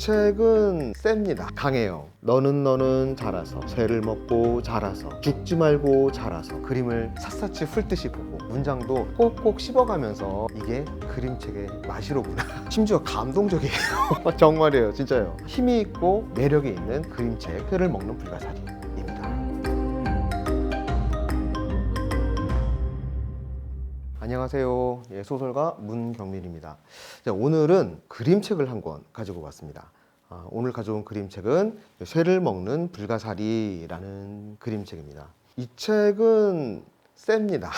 책은 셉니다. 강해요. 너는 너는 자라서 새를 먹고 자라서 죽지 말고 자라서 그림을 샅샅이 훑듯이 보고 문장도 꼭꼭 씹어가면서 이게 그림책의 맛이로구나. 심지어 감동적이에요. 정말이에요. 진짜요. 힘이 있고 매력이 있는 그림책 새를 먹는 불가사리 안녕하세요. 예, 소설가 문경민입니다. 자, 오늘은 그림책을 한 권 가지고 왔습니다. 아, 오늘 가져온 그림책은 쇠를 먹는 불가사리라는 그림책입니다. 이 책은 셉니다.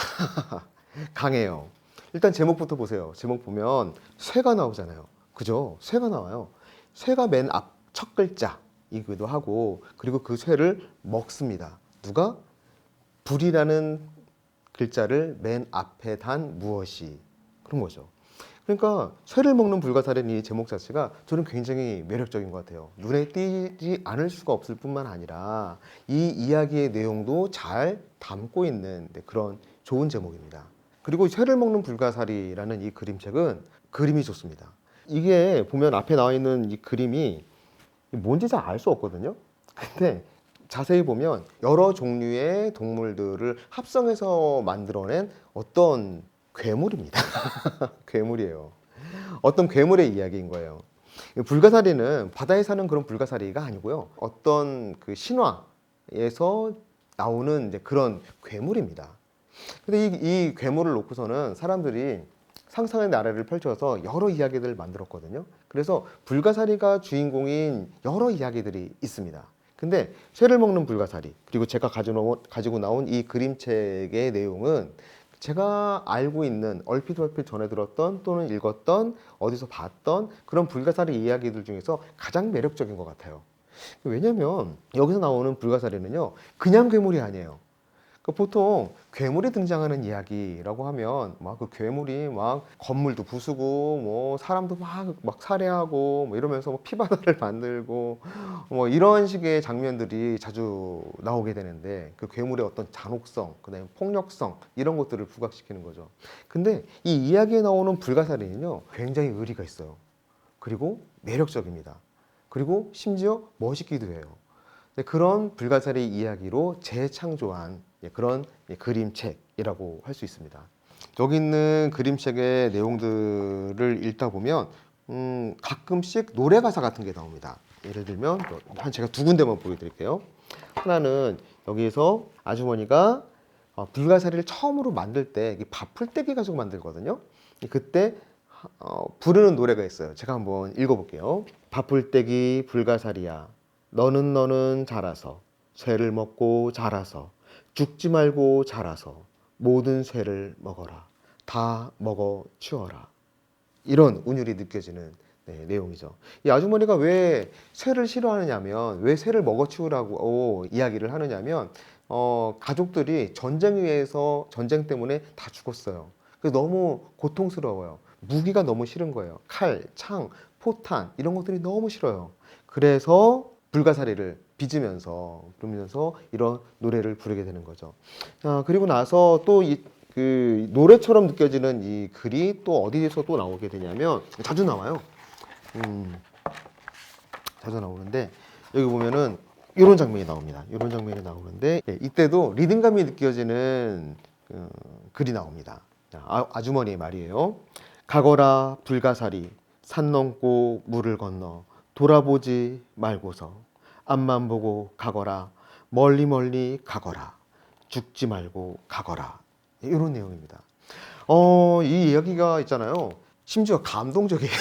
강해요. 일단 제목부터 보세요. 제목 보면 쇠가 나오잖아요. 그죠? 쇠가 나와요. 쇠가 맨 앞 첫 글자이기도 하고 그리고 그 쇠를 먹습니다. 누가? 불이라는 글자를 맨 앞에 단 무엇이 그런 거죠. 그러니까 쇠를 먹는 불가사리는 이 제목 자체가 저는 굉장히 매력적인 것 같아요. 눈에 띄지 않을 수가 없을 뿐만 아니라 이 이야기의 내용도 잘 담고 있는 네, 그런 좋은 제목입니다. 그리고 쇠를 먹는 불가사리라는 이 그림책은 그림이 좋습니다. 이게 보면 앞에 나와 있는 이 그림이 뭔지 잘 알 수 없거든요. 근데 자세히 보면 여러 종류의 동물들을 합성해서 만들어낸 어떤 괴물입니다. 괴물이에요. 어떤 괴물의 이야기인 거예요. 불가사리는 바다에 사는 그런 불가사리가 아니고요. 어떤 그 신화에서 나오는 이제 그런 괴물입니다. 근데 이, 이 괴물을 놓고서는 사람들이 상상의 나래를 펼쳐서 여러 이야기들을 만들었거든요. 그래서 불가사리가 주인공인 여러 이야기들이 있습니다. 근데 쇠를 먹는 불가사리 그리고 제가 가지고 나온 이 그림책의 내용은 제가 알고 있는 얼핏 얼핏 전해 들었던 또는 읽었던 어디서 봤던 그런 불가사리 이야기들 중에서 가장 매력적인 것 같아요. 왜냐하면 여기서 나오는 불가사리는요 그냥 괴물이 아니에요. 그 보통 괴물이 등장하는 이야기라고 하면 막 그 괴물이 막 건물도 부수고 뭐 사람도 막 막 살해하고 뭐 이러면서 뭐 피바다를 만들고 뭐 이런 식의 장면들이 자주 나오게 되는데 그 괴물의 어떤 잔혹성, 그다음에 폭력성 이런 것들을 부각시키는 거죠. 근데 이 이야기에 나오는 불가사리는요 굉장히 의리가 있어요. 그리고 매력적입니다. 그리고 심지어 멋있기도 해요. 네, 그런 불가사리 이야기로 재창조한 예, 그런 예, 그림책이라고 할 수 있습니다. 여기 있는 그림책의 내용들을 읽다 보면 음, 가끔씩 노래 가사 같은 게 나옵니다. 예를 들면 한 제가 두 군데만 보여드릴게요. 하나는 여기에서 아주머니가 어, 불가사리를 처음으로 만들 때 밥풀떼기 가지고 만들거든요. 그때 어, 부르는 노래가 있어요. 제가 한번 읽어볼게요. 밥풀떼기 불가사리야, 너는 너는 자라서 쇠를 먹고 자라서 죽지 말고 자라서 모든 쇠를 먹어라. 다 먹어 치워라. 이런 운율이 느껴지는 네, 내용이죠. 이 아주머니가 왜 쇠를 싫어하느냐면 왜 쇠를 먹어 치우라고 이야기를 하느냐면 어, 가족들이 전쟁에서 전쟁 때문에 다 죽었어요. 그래서 너무 고통스러워요. 무기가 너무 싫은 거예요. 칼, 창, 포탄 이런 것들이 너무 싫어요. 그래서 불가사리를 빚으면서 그러면서 이런 노래를 부르게 되는 거죠. 아, 그리고 나서 또이 그 노래처럼 느껴지는 이 글이 또 어디에서 또 나오게 되냐면 자주 나와요. 음, 자주 나오는데 여기 보면은 이런 장면이 나옵니다. 이런 장면이 나오는데 예, 이때도 리듬감이 느껴지는 그, 글이 나옵니다. 자, 아, 아주머니의 말이에요. 가거라 불가사리 산 넘고 물을 건너 돌아보지 말고서 앞만 보고 가거라 멀리 멀리 가거라 죽지 말고 가거라 이런 내용입니다. 어, 이 이야기가 있잖아요. 심지어 감동적이에요.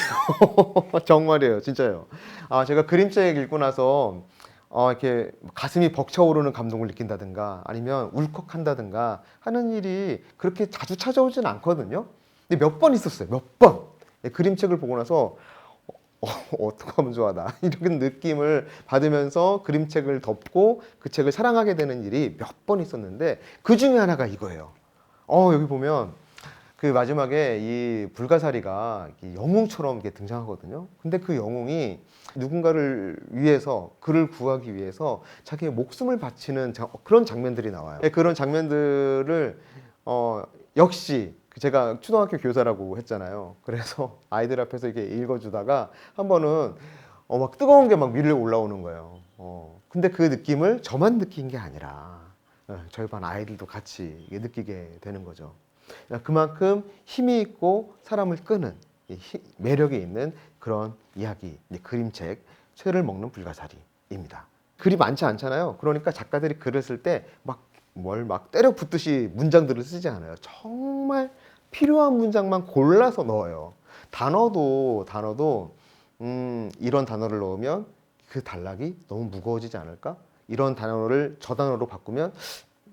정말이에요, 진짜요. 아, 제가 그림책 읽고 나서 어, 이렇게 가슴이 벅차오르는 감동을 느낀다든가 아니면 울컥한다든가 하는 일이 그렇게 자주 찾아오진 않거든요. 근데 몇 번 있었어요. 몇 번. 예, 그림책을 보고 나서 어, 어떻게 하면 좋아 나 이런 느낌을 받으면서 그림책을 덮고 그 책을 사랑하게 되는 일이 몇 번 있었는데 그 중에 하나가 이거예요. 어 여기 보면 그 마지막에 이 불가사리가 이 영웅처럼 이렇게 등장하거든요. 근데 그 영웅이 누군가를 위해서 그를 구하기 위해서 자기의 목숨을 바치는 자- 그런 장면들이 나와요. 예, 그런 장면들을 어, 역시 제가 초등학교 교사라고 했잖아요. 그래서 아이들 앞에서 이렇게 읽어주다가 한 번은 어, 막 뜨거운 게막 밀려 올라오는 거예요. 어, 근데 그 느낌을 저만 느낀 게 아니라 어, 저희 반 아이들도 같이 느끼게 되는 거죠. 그만큼 힘이 있고 사람을 끄는 매력이 있는 그런 이야기, 이 그림책 쇠를 먹는 불가사리입니다. 글이 많지 않잖아요. 그러니까 작가들이 글을 쓸 때 막 뭘 막 때려 붙듯이 문장들을 쓰지 않아요. 정말 필요한 문장만 골라서 넣어요. 단어도 단어도 음, 이런 단어를 넣으면 그 단락이 너무 무거워지지 않을까? 이런 단어를 저 단어로 바꾸면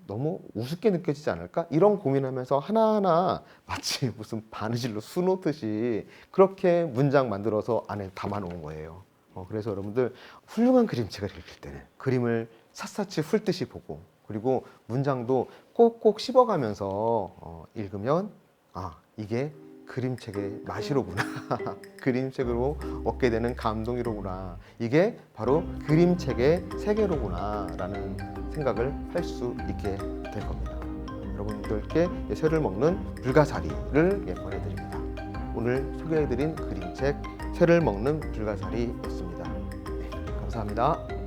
너무 우습게 느껴지지 않을까? 이런 고민하면서 하나하나 마치 무슨 바느질로 수놓듯이 그렇게 문장 만들어서 안에 담아놓은 거예요. 어, 그래서 여러분들 훌륭한 그림책을 읽을 때는 그림을 샅샅이 훑듯이 보고 그리고 문장도 꼭꼭 씹어가면서 어, 읽으면 아 이게 그림책의 맛이로구나 그림책으로 얻게 되는 감동이로구나 이게 바로 그림책의 세계로구나 라는 생각을 할 수 있게 될 겁니다. 여러분들께 이 쇠를 먹는 불가사리를 예, 보내드립니다. 오늘 소개해드린 그림책 쇠를 먹는 불가사리였습니다. 네, 감사합니다.